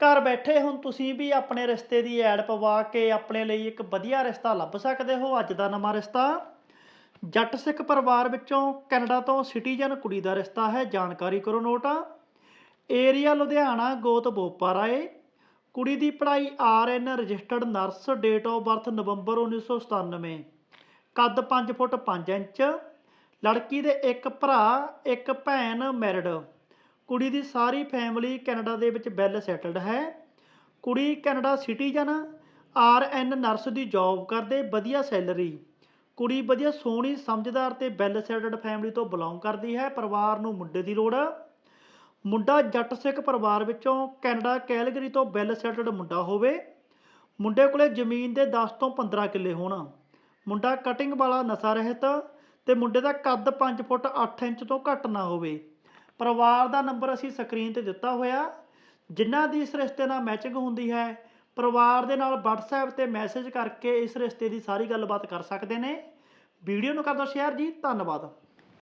ਘਰ ਬੈਠੇ ਹੁਣ ਤੁਸੀਂ ਵੀ ਆਪਣੇ ਰਿਸ਼ਤੇ ਦੀ ਐਡ ਪਵਾ ਕੇ ਆਪਣੇ ਲਈ ਇੱਕ ਵਧੀਆ ਰਿਸ਼ਤਾ ਲੱਭ ਸਕਦੇ ਹੋ, ਅੱਜ ਦਾ ਨਵਾਂ ਰਿਸ਼ਤਾ। ਜੱਟ ਸਿੱਖ ਪਰਿਵਾਰ ਵਿੱਚੋਂ ਕੈਨੇਡਾ ਤੋਂ ਸਿਟੀਜ਼ਨ ਕੁੜੀ ਦਾ ਰਿਸ਼ਤਾ ਹੈ, ਜਾਣਕਾਰੀ ਕਰੋ ਨੋਟ। ਏਰੀਆ ਲੁਧਿਆਣਾ, ਗੋਤ ਬੋਪਾਰਾ ਏ ਕੁੜੀ ਦੀ ਪੜ੍ਹਾਈ R N registered nurse, date of birth November 1997 ਕੱਦ 5 ਫੁੱਟ 5 ਇੰਚ। ਲੜਕੀ ਦੇ ਇੱਕ ਭਰਾ, ਇੱਕ ਭੈਣ, ਮੈਰਿਡ। ਕੁੜੀ ਦੀ ਸਾਰੀ ਫੈਮਿਲੀ ਕੈਨੇਡਾ ਦੇ ਵਿੱਚ ਵੈਲ ਸੈਟਲਡ ਹੈ। ਕੁੜੀ Canada citizen R N nurse ਦੀ ਜੌਬ ਕਰਦੇ, ਵਧੀਆ ਸੈਲਰੀ ਕੁੜੀ ਵਧੀਆ ਸੋਹਣੀ, ਸਮਝਦਾਰ ਤੇ ਵੈਲ ਸੈਟਲਡ ਫੈਮਿਲੀ ਤੋਂ ਬਿਲੋਂਗ ਕਰਦੀ ਹੈ, ਪਰਿਵਾਰ ਨੂੰ ਮੁੰਡੇ ਦੀ ਲੋੜ। ਮੁੰਡਾ ਜੱਟ ਸਿੱਖ ਪਰਿਵਾਰ ਵਿੱਚੋਂ ਕੈਨੇਡਾ ਕੈਲਗਰੀ ਤੋਂ ਵੈਲ ਸੈਟਲਡ ਮੁੰਡਾ ਹੋਵੇ। ਮੁੰਡੇ ਕੋਲੇ ਜ਼ਮੀਨ ਦੇ 10 ਤੋਂ 15 ਕਿੱਲੇ ਹੋਣ। ਮੁੰਡਾ ਕਟਿੰਗ ਵਾਲਾ ਨਸ਼ਾ ਰਹਿਤ ਤੇ ਮੁੰਡੇ ਦਾ ਕੱਦ 5 ਫੁੱਟ 8 ਇੰਚ ਤੋਂ ਘੱਟ ਨਾ ਹੋਵੇ। ਪਰਿਵਾਰ ਦਾ ਨੰਬਰ ਅਸੀਂ ਸਕਰੀਨ ਤੇ ਦਿੱਤਾ ਹੋਇਆ। ਜਿਨ੍ਹਾਂ ਦੀ ਇਸ ਰਿਸ਼ਤੇ ਨਾਲ ਮੈਚਿੰਗ ਹੁੰਦੀ ਹੈ, ਪਰਿਵਾਰ ਦੇ ਨਾਲ WhatsApp ਤੇ ਮੈਸੇਜ ਕਰਕੇ ਇਸ ਰਿਸ਼ਤੇ ਦੀ ਸਾਰੀ ਗੱਲਬਾਤ ਕਰ ਸਕਦੇ ਨੇ। ਵੀਡੀਓ ਨੂੰ ਕਰ ਦਿਓ ਸ਼ੇਅਰ ਜੀ, ਧੰਨਵਾਦ।